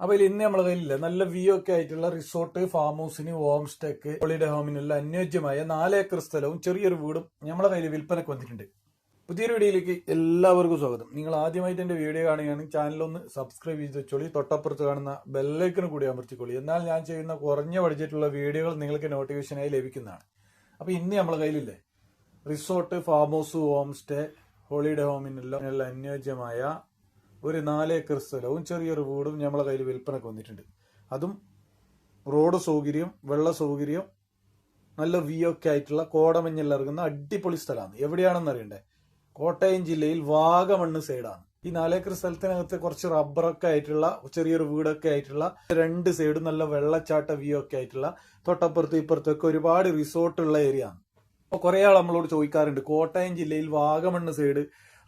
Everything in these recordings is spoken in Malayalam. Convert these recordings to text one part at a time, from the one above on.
അപ്പൊ ഇതിൽ ഇന്ന് നമ്മളെ കയ്യിലില്ല. നല്ല വ്യൂ ഒക്കെ ആയിട്ടുള്ള റിസോർട്ട് ഫാം ഹൗസിന് ഹോം സ്റ്റേക്ക് ഹോളിഡേ ഹോമിനുള്ള അനുയോജ്യമായ നാല് ഏക്കർ സ്ഥലവും ചെറിയൊരു വീടും നമ്മളെ കയ്യിൽ വിൽപ്പനക്ക് വന്നിട്ടുണ്ട്. പുതിയൊരു വീഡിയോയിലേക്ക് എല്ലാവർക്കും സ്വാഗതം. നിങ്ങൾ ആദ്യമായിട്ട് എന്റെ വീഡിയോ കാണുകയാണെങ്കിൽ ചാനൽ ഒന്ന് സബ്സ്ക്രൈബ് ചെയ്ത് വെച്ചോളി. തൊട്ടപ്പുറത്ത് കാണുന്ന ബെല്ലൈക്കൺ കൂടി അമർത്തിക്കോളി. എന്നാൽ ഞാൻ ചെയ്യുന്ന കുറഞ്ഞ ബഡ്ജറ്റുള്ള വീഡിയോകൾ നിങ്ങൾക്ക് നോട്ടിഫിക്കേഷനായി ലഭിക്കുന്നതാണ്. അപ്പോൾ ഇന്ന് നമ്മളെ കയ്യിലില്ലേ? Resort farm house home stay holiday ഹോമിനുള്ള അനുയോജ്യമായ ഒരു നാല് ഏക്കർ സ്ഥലവും ചെറിയൊരു വീടും നമ്മളെ കയ്യിൽ വിൽപ്പനക്ക് വന്നിട്ടുണ്ട്. അതും റോഡ് സൗകര്യം വെള്ള സൗകര്യം നല്ല വ്യൂ ഒക്കെ ആയിട്ടുള്ള കോടമഞ്ഞിൽ ഇറങ്ങുന്ന അടിപൊളി സ്ഥലമാണ്. എവിടെയാണെന്ന് അറിയണ്ടേ? കോട്ടയം ജില്ലയിൽ വാഗമണ്ണ് സൈഡാണ് ഈ നാലേക്കർ സ്ഥലത്തിനകത്ത് കുറച്ച് റബ്ബറൊക്കെ ആയിട്ടുള്ള ചെറിയൊരു വീടൊക്കെ ആയിട്ടുള്ള രണ്ട് സൈഡും നല്ല വെള്ളച്ചാട്ട വ്യൂ ഒക്കെ ആയിട്ടുള്ള തൊട്ടപ്പുറത്തും ഇപ്പുറത്തൊക്കെ ഒരുപാട് റിസോർട്ടുള്ള ഏരിയ ആണ്. അപ്പോൾ കുറേ ആൾ നമ്മളോട് ചോദിക്കാറുണ്ട് കോട്ടയം ജില്ലയിൽ Vagamon side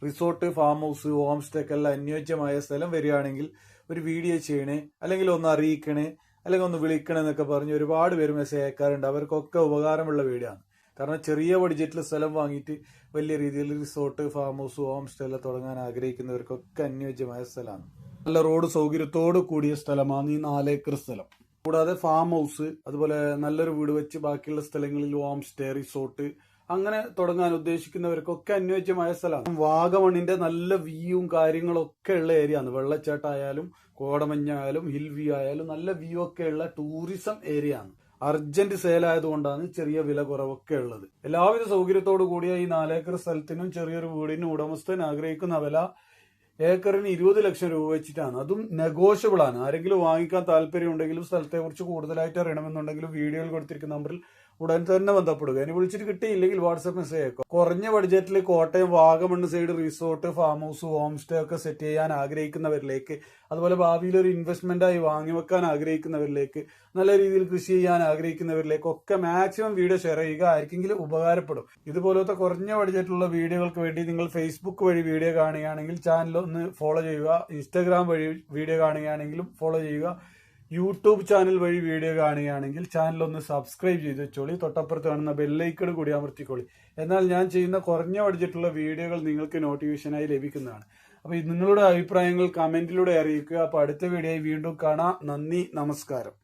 resort farm house home stay ഒക്കെ എല്ലാം അനുയോജ്യമായ സ്ഥലം വരികയാണെങ്കിൽ ഒരു വീഡിയോ ചെയ്യണേ അല്ലെങ്കിൽ ഒന്ന് അറിയിക്കണേ അല്ലെങ്കിൽ ഒന്ന് വിളിക്കണേ എന്നൊക്കെ പറഞ്ഞ് ഒരുപാട് പേര് മെസ്സേജ് അയക്കാറുണ്ട്. അവർക്കൊക്കെ ഉപകാരമുള്ള വീഡിയോ ആണ്. കാരണം ചെറിയ ബഡ്ജറ്റിൽ സ്ഥലം വാങ്ങിയിട്ട് വലിയ രീതിയിൽ resort farm house home stay എല്ലാം തുടങ്ങാൻ ആഗ്രഹിക്കുന്നവർക്കൊക്കെ അനുയോജ്യമായ സ്ഥലമാണ്. നല്ല റോഡ് സൗകര്യത്തോട് കൂടിയ സ്ഥലമാണ് ഈ നാലേക്കർ സ്ഥലം. കൂടാതെ ഫാം ഹൗസ് അതുപോലെ നല്ലൊരു വീട് വെച്ച് ബാക്കിയുള്ള സ്ഥലങ്ങളിൽ ഹോം സ്റ്റേ റിസോർട്ട് അങ്ങനെ തുടങ്ങാൻ ഉദ്ദേശിക്കുന്നവർക്കൊക്കെ അനുയോജ്യമായ സ്ഥലമാണ് വാഗമണിന്റെ നല്ല വ്യൂവും കാര്യങ്ങളൊക്കെ ഉള്ള ഏരിയ ആണ്. വെള്ളച്ചാട്ടായാലും കോടമഞ്ഞായാലും ഹിൽ വ്യൂ ആയാലും നല്ല വ്യൂ ഒക്കെ ഉള്ള ടൂറിസം ഏരിയ ആണ്. അർജന്റ് സെയിൽ ആയതുകൊണ്ടാണ് ചെറിയ വില കുറവൊക്കെ ഉള്ളത്. എല്ലാവിധ സൗകര്യത്തോടു കൂടിയ ഈ നാലേക്കർ സ്ഥലത്തിനും ചെറിയൊരു വീടിനും ഉടമസ്ഥൻ ആഗ്രഹിക്കുന്ന വില ഏക്കറിന് ഇരുപത് ലക്ഷം രൂപ വെച്ചിട്ടാണ്. അതും നെഗോഷ്യബിൾ ആണ്. ആരെങ്കിലും വാങ്ങിക്കാൻ താല്പര്യം ഉണ്ടെങ്കിലും സ്ഥലത്തെ കുറിച്ച് കൂടുതലായിട്ട് അറിയണമെന്നുണ്ടെങ്കിലും വീഡിയോയിൽ കൊടുത്തിരിക്കുന്ന നമ്പറിൽ ഉടൻ തന്നെ ബന്ധപ്പെടുക. ഇനി വിളിച്ചിട്ട് കിട്ടിയില്ലെങ്കിൽ വാട്സാപ്പ് മെസ്സേജ് അയക്കും കുറഞ്ഞ ബഡ്ജറ്റിൽ Kottayam Vagamon side resort farm house home stay ഒക്കെ സെറ്റ് ചെയ്യാൻ ആഗ്രഹിക്കുന്നവരിലേക്ക് അതുപോലെ ഭാവിയിൽ ഒരു ഇൻവെസ്റ്റ്മെന്റ് ആയി വാങ്ങി വെക്കാൻ ആഗ്രഹിക്കുന്നവരിലേക്ക് നല്ല രീതിയിൽ കൃഷി ചെയ്യാൻ ആഗ്രഹിക്കുന്നവരിലേക്ക് ഒക്കെ മാക്സിമം വീഡിയോ ഷെയർ ചെയ്യുക. ആർക്കെങ്കിലും ഉപകാരപ്പെടും. ഇതുപോലത്തെ കുറഞ്ഞ ബഡ്ജറ്റിലുള്ള വീഡിയോകൾക്ക് വേണ്ടി നിങ്ങൾ ഫേസ്ബുക്ക് വഴി വീഡിയോ കാണുകയാണെങ്കിൽ ചാനൽ ഒന്ന് ഫോളോ ചെയ്യുക. ഇൻസ്റ്റാഗ്രാം വഴി വീഡിയോ കാണുകയാണെങ്കിലും ഫോളോ ചെയ്യുക. യൂട്യൂബ് ചാനൽ വഴി വീഡിയോ കാണുകയാണെങ്കിൽ ചാനൽ ഒന്ന് സബ്സ്ക്രൈബ് ചെയ്ത് വെച്ചോളി. തൊട്ടപ്പുറത്ത് കാണുന്ന ബെല്ലൈക്കൺ കൂടി അമർത്തിക്കോളി. എന്നാൽ ഞാൻ ചെയ്യുന്ന കുറഞ്ഞ ബഡ്ജറ്റുള്ള വീഡിയോകൾ നിങ്ങൾക്ക് നോട്ടിഫിക്കേഷനായി ലഭിക്കുന്നതാണ്. അപ്പോൾ നിങ്ങളുടെ അഭിപ്രായങ്ങൾ കമന്റിലൂടെ അറിയിക്കുക. അപ്പോൾ അടുത്ത വീഡിയോയിൽ വീണ്ടും കാണാം. നന്ദി നമസ്കാരം.